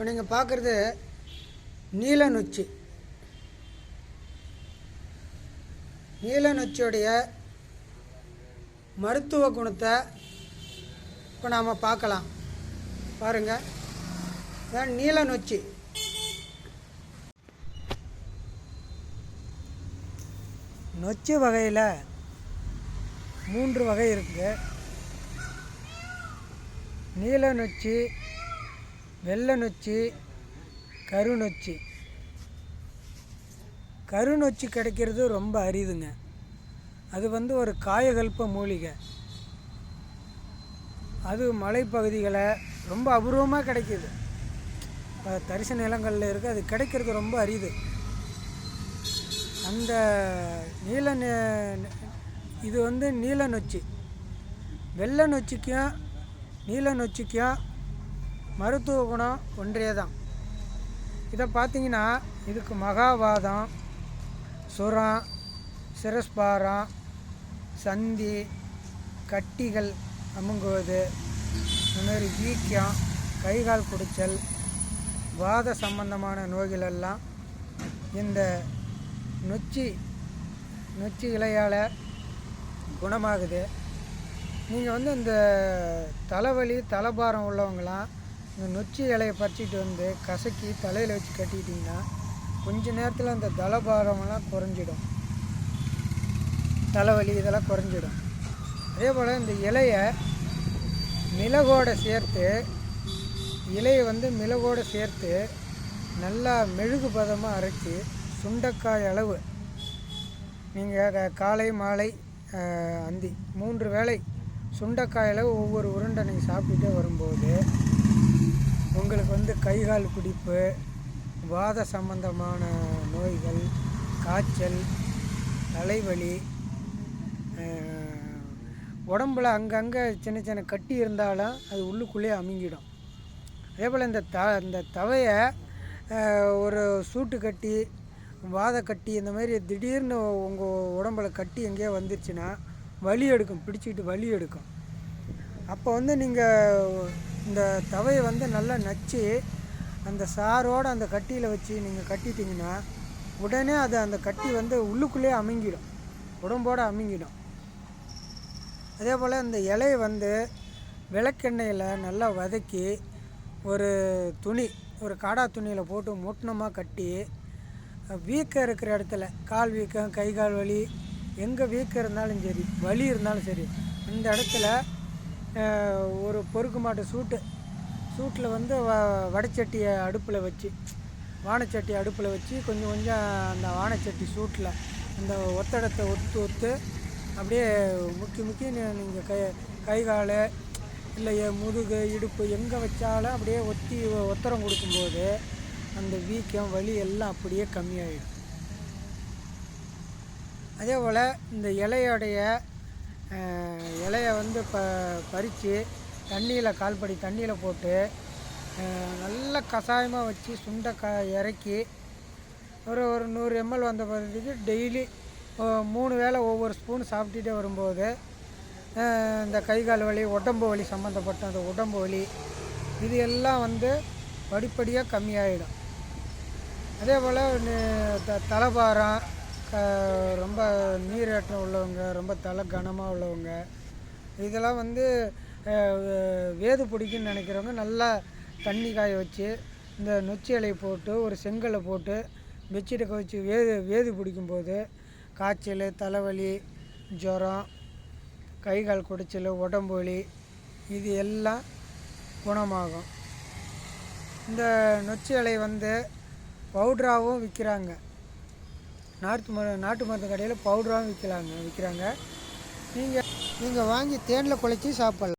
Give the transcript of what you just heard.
இப்போ நீங்கள் பார்க்குறது நீல நொச்சி. நீல மருத்துவ குணத்தை இப்போ நாம் பார்க்கலாம். பாருங்கள் இதான் நீல நொச்சி. நொச்சி வகையில் மூன்று வகை இருக்குது நீல வெள்ள நொச்சி கருநொச்சி. கருநொச்சி கிடைக்கிறது ரொம்ப அரிதுங்க. அது வந்து ஒரு காயகல்ப மூலிகை. அது மலைப்பகுதிகளை ரொம்ப அபூர்வமாக கிடைக்கிது. தரிசு நிலங்களில் இருக்குது அது கிடைக்கிறது ரொம்ப அரிது. அந்த நீல இது வந்து நீல நொச்சி. வெள்ளை நொச்சிக்கும் நீல நொச்சிக்கும் மருத்துவ குணம் ஒன்றே தான் இதை பார்த்தீங்கன்னா இதுக்கு மகாவாதம் சுரம் சிரஸ்பாரம் சந்தி கட்டிகள் அமுங்குவது இந்த மாதிரி வீக்கம் கைகால் குடிச்சல் வாத சம்பந்தமான நோய்கள் எல்லாம் இந்த நொச்சி நொச்சி இலையால் குணமாகுது. நீங்கள் வந்து இந்த தலைவலி தலைபாரம் உள்ளவங்களாம் இந்த நொச்சி இலையை பறிச்சிட்டு வந்து கசக்கி தலையில் வச்சு கட்டிக்கிட்டிங்கன்னா கொஞ்ச நேரத்தில் அந்த தலைபாரமெல்லாம் குறைஞ்சிடும். தலைவலி இதெல்லாம் குறைஞ்சிடும். அதே போல் இந்த இலையை மிளகோட சேர்த்து இலையை வந்து மிளகோட சேர்த்து நல்லா மெழுகு பதமாக அரைச்சி சுண்டக்காய் அளவு நீங்கள் காலை மாலை அந்தி மூன்று வேளை சுண்டக்காய் அளவு ஒவ்வொரு உருண்டை நீங்கள் சாப்பிட்டுட்டே வரும்போது உங்களுக்கு வந்து கைகால் பிடிப்பு வாத சம்பந்தமான நோய்கள் காய்ச்சல் தலைவலி உடம்புல அங்கங்கே சின்ன சின்ன கட்டி இருந்தாலும் அது உள்ளுக்குள்ளேயே அமுங்கிடும். அதே போல் இந்த த இந்த தவையை ஒரு சூட்டு கட்டி வாத கட்டி இந்த மாதிரி திடீர்னு உங்கள் உடம்புல கட்டி எங்கேயோ வந்துருச்சுன்னா வலி எடுக்கும் பிடிச்சிக்கிட்டு வலி எடுக்கும். அப்போ வந்து நீங்கள் இந்த தவையை வந்து நல்லா நச்சு அந்த சாரோடு அந்த கட்டியில் வச்சு நீங்கள் கட்டிட்டீங்கன்னா உடனே அது அந்த கட்டி வந்து உள்ளுக்குள்ளேயே அமுங்கிடும். உடம்போடு அமுங்கிடும். அதே போல் இந்த இலையை வந்து விளக்கெண்ணெயில் நல்லா வதக்கி ஒரு துணி ஒரு காடா துணியில் போட்டு முட்டினமாக கட்டி வீக்கம் இருக்கிற இடத்துல கால் வீக்கம் கை கால் வலி எங்கே வீக்கம் இருந்தாலும் சரி வலி இருந்தாலும் சரி அந்த இடத்துல ஒரு பொறுக்கு மாட்டு சூட்டு. சூட்டில் வந்து வ வடைச்சட்டியை அடுப்பில் வச்சு வானச்சட்டி அடுப்பில் வச்சு கொஞ்சம் கொஞ்சம் அந்த வானச்சட்டி சூட்டில் அந்த ஒத்தடத்தை ஒத்து ஒத்து அப்படியே முக்கி முக்கி நீங்கள் கை கை கால் இல்லை முதுகு இடுப்பு எங்கே வச்சாலும் அப்படியே ஒத்தி ஒத்தரம் கொடுக்கும்போது அந்த வீக்கம் வலி எல்லாம் அப்படியே கம்மியாயிடும். அதே போல் இந்த இலையோடைய இலையை வந்து ப பறித்து தண்ணியில் கால்படி தண்ணியில் போட்டு நல்லா நல்ல கஷாயமாக வச்சு சுண்டைக்காய் இறக்கி ஒரு ஒரு நூறு எம்எல் வந்த பிறகு டெய்லி மூணு வேளை ஒவ்வொரு ஸ்பூன் சாப்பிட்டுட்டே வரும்போது இந்த கை கால் வலி உடம்பு வலி சம்மந்தப்பட்ட அந்த உடம்பு வலி இது எல்லாம் வந்து படிப்படியாக கம்மியாயிடும். அதே போல் த தலைபாரம் ரொம்ப நீரேற்றம் உள்ளவங்க ரொம்ப தலை கனமாக உள்ளவங்க. இதெல்லாம் வந்து வேது பிடிக்குன்னு நினைக்கிறவங்க நல்லா தண்ணி காய வச்சு இந்த நொச்சி இலையை போட்டு ஒரு செங்கலை போட்டு பெட்ஷீட்டை வச்சு வேது வேது பிடிக்கும்போது காய்ச்சல் தலைவலி ஜுரம் கை கால் குடைச்சல் உடம்பு வலி இது எல்லாம் குணமாகும். இந்த நொச்சி இலை வந்து பவுட்ராகவும் விற்கிறாங்க. நாட்டு மரு நாட்டு மருந்து கடையில் பவுடராகவும் விற்கலாங்க விற்கிறாங்க நீங்கள் நீங்கள் வாங்கி தேனில் குழச்சி சாப்பிட்லாம்.